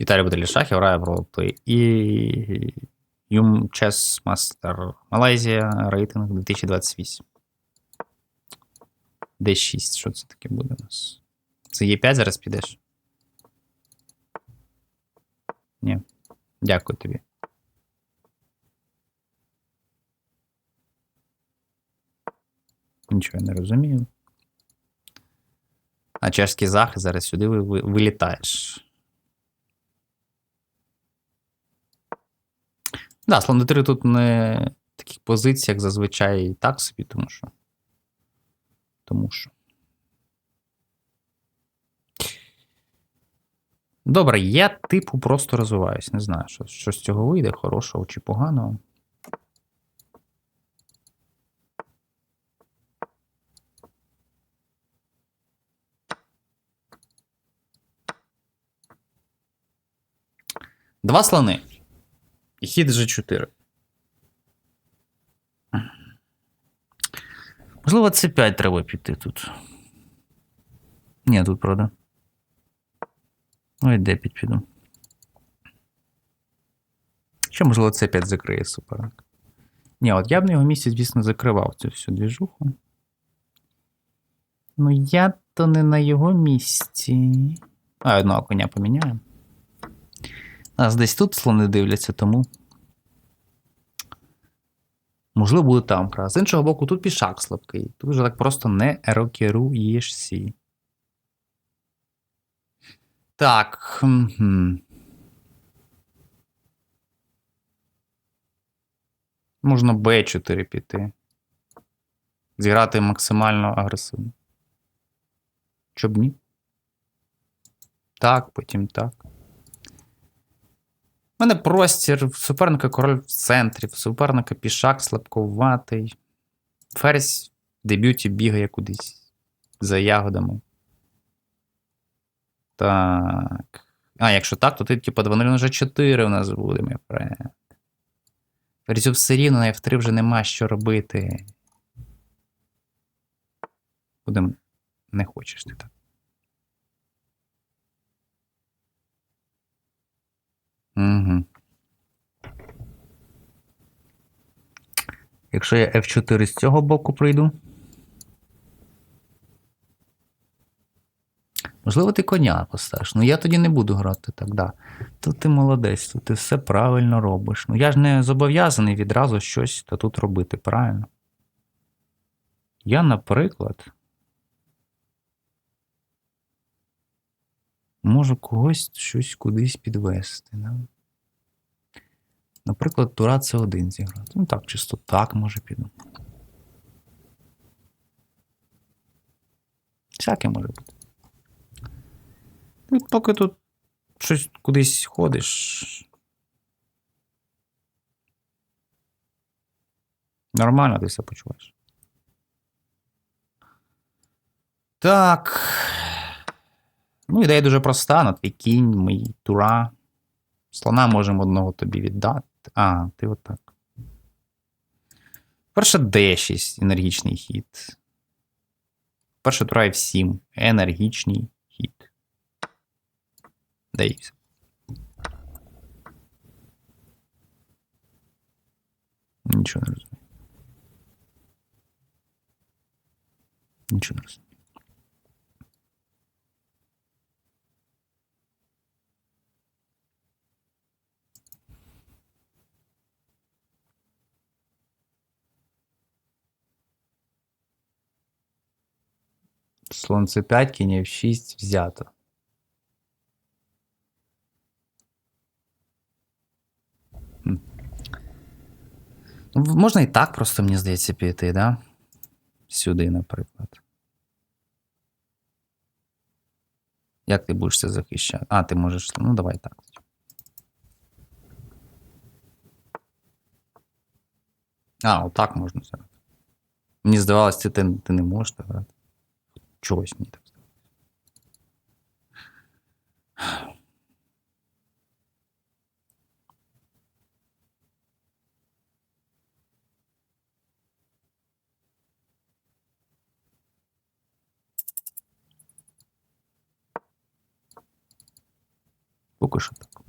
Віталій Баталій Шахів грає в ролплей. І Юм Чес Мастер. Малайзія, рейтинг 2028. D6. Що це таке буде у нас? Це Е5 зараз підеш? Ні. Дякую тобі. Нічого я не розумію. А чешський захист зараз сюди ви, ви, вилітаєш. Да, слон d3 тут не в таких позиціях зазвичай і так собі, тому що. Тому що. Добре, я типу просто розвиваюсь. Не знаю, що, що з цього вийде, хорошого чи поганого. Два слони. І хід G4. Можливо, це 5 треба піти тут. Ні, тут правда. Ой, де 5 піду. Ще, можливо, це 5 закриє суперник. Ні, от я б на його місці, звісно, закривав цю всю двіжуху. Ну, я то не на його місці. А, одного коня поміняю. Нас десь тут слони дивляться, тому. Можливо, буде там крас. З іншого боку, тут пішак слабкий. Тут вже так просто не рокеруєшся. Так. Можна Б4 піти. Зіграти максимально агресивно. Щоб ні? Так, потім так. У мене простір, суперника король в центрі, суперника пішак слабкуватий. Ферзь в дебюті бігає кудись за ягодами. Так. А, якщо так, то ти, типу, 2-0 вже 4 у нас буде, мій френд. Ферзю все рівно на F3 вже нема що робити. Будем. Не хочеш ти так. Угу. Якщо я F4 з цього боку пройду. Можливо, ти коня поставиш. Ну я тоді не буду грати так, да. Тут ти молодець, тут ти все правильно робиш. Ну я ж не зобов'язаний відразу щось тут робити, правильно? Я, наприклад. Можу когось щось кудись підвести. Да? Наприклад, Тура це один зіграти. Ну так, чисто так може піду. Всяке може бути. Ну, поки тут щось кудись ходиш. Нормально ти себе почуваєш. Так. Ну, ідея дуже проста. На твій кінь, мій тура. Слона можемо одного тобі віддати. А, ти отак. Перше D6 енергічний хід. Перше тура F7 енергічний хід. Дається. Нічого не розумію. Нічого не розумію. Слон c5, кінь f6 взято. Ну, Можна і так просто, мені здається, піти, да? Сюди, наприклад. Як ти будеш це захищати? А, ти можеш. Ну, давай так. А, отак можна зробити. Мені здавалося, ти, ти, не можеш грати. Чогось мені так здалося. Поки що так.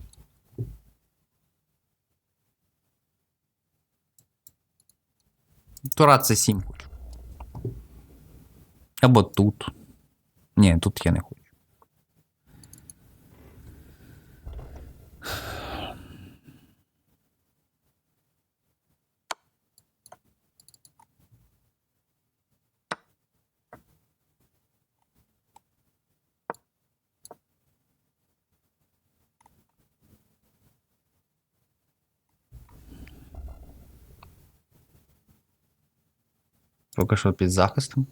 Тура це 7 хочу. Або тут. Ні, тут я не хочу. Поки що під захистом.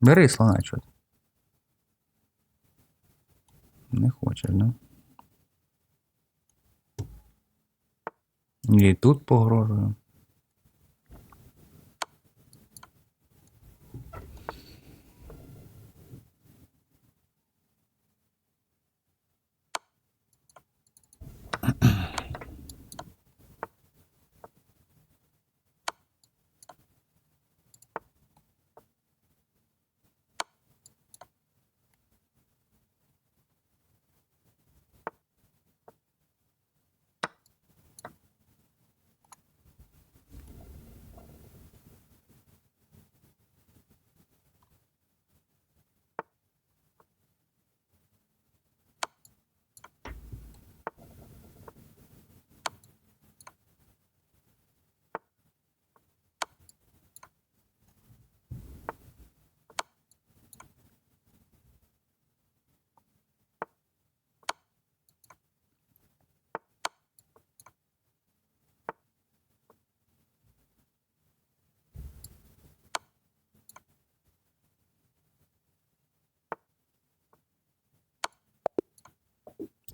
Бери слона, чого? Не хочеш, да? І тут погрожую.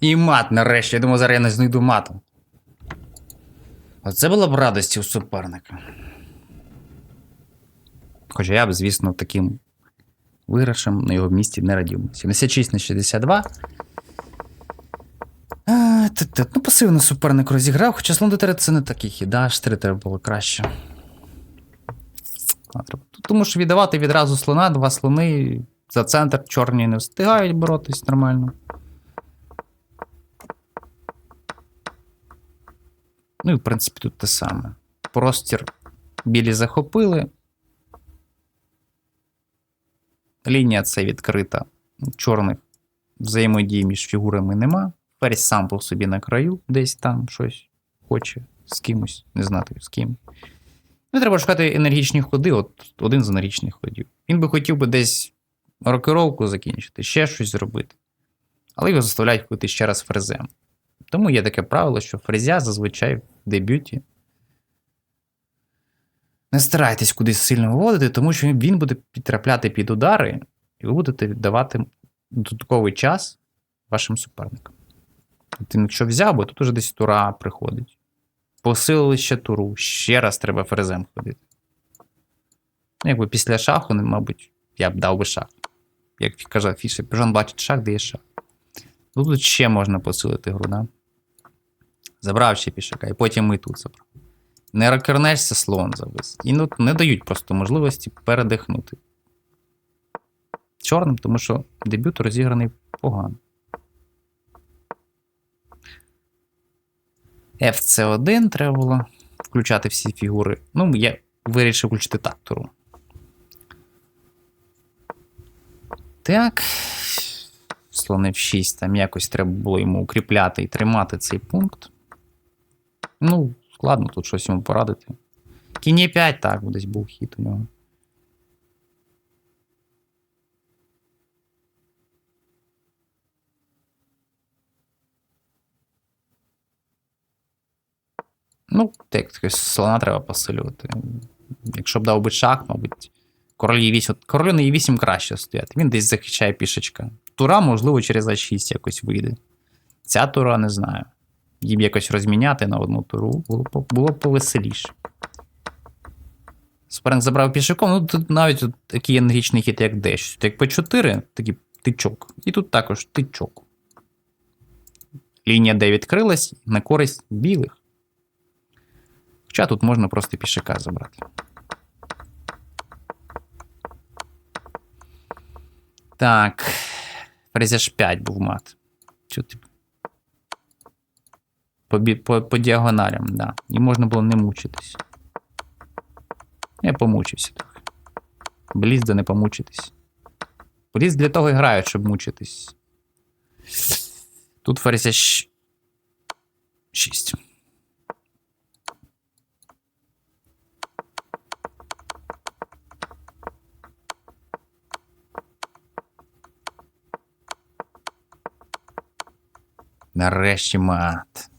І мат нарешті. Я думаю, зараз я не знайду мату. Оце була б радості у суперника. Хоча я б, звісно, таким виграшем на його місці не радів. 76 на 62. А, та-та, ну, пасивно суперник розіграв, хоча слон до 3 це не такий хід, да, аж 3 треба було краще. Тому що віддавати відразу слона, два слони за центр, чорні не встигають боротись нормально. Ну і в принципі тут те саме. Простір білі захопили. Лінія це відкрита. Чорних взаємодії між фігурами нема. Ферзь сам по собі на краю, десь там щось хоче з кимось, не знати з ким. Ну, треба шукати енергічні ходи, от один з енергічних ходів. Він би хотів би десь рокировку закінчити, ще щось зробити. Але його заставляють ходити ще раз фрезем. Тому є таке правило, що фрезя зазвичай в дебюті. Не старайтесь кудись сильно виводити, тому що він буде підтрапляти під удари, і ви будете віддавати додатковий час вашим суперникам. Ти якщо взяв, бо тут уже десь тура приходить. Посилили ще туру, ще раз треба фрезем ходити. Ну, якби після шаху, ну, мабуть, я б дав би шах. Як каже Фішер, Піжон бачить шах, дає шах. Тут ще можна посилити гру, да? Забрав ще пішака, і потім і тут забрав. Не рокернешся, слон завис. І ну, не дають просто можливості передихнути. Чорним, тому що дебют розіграний погано. FC1 треба було включати всі фігури. Ну, я вирішив включити так туру. Так. Слон F6, там якось треба було йому укріпляти і тримати цей пункт. Ну, складно тут щось йому порадити. Кінь е 5, так, десь був хід у нього. Ну, так, слона треба посилювати. Якщо б дав би шах, мабуть, король Е8, от королю на Е8 краще стояти. Він десь захищає пішечка. Тура, можливо, через А6 якось вийде. Ця тура не знаю. Їм якось розміняти на одну туру було б, повеселіше. Суперник забрав пішаком, ну тут навіть от такий енергічний хід, як Д6. Як по 4, такий тичок. І тут також тичок. Лінія Д відкрилась на користь білих. Хоча тут можна просто пішака забрати. Так. Ферзя ж 5 був мат. Чо ти? По, по, по діагоналям, да. І можна було не мучитись. Я помучився трохи. Бліз да не помучитись. Бліз для того і грають, щоб мучитись. Тут ферзя 6. Нарешті мат.